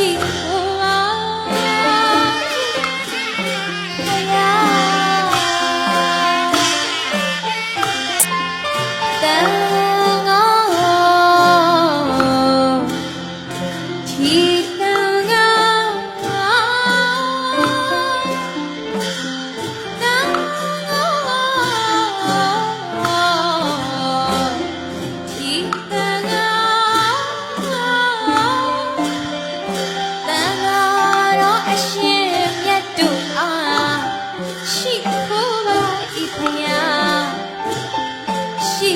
You.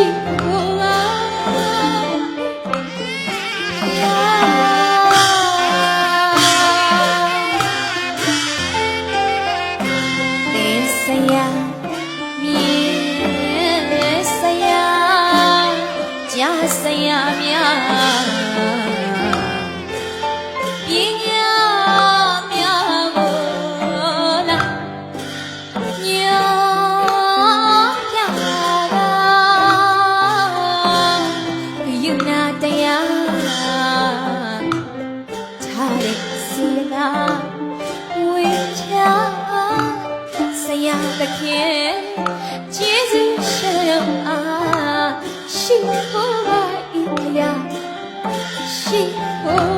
一个 သခင်ဂျေဇုရှင်ရောက်အားရှိဖို့ပါဤဖျားရှိဖို့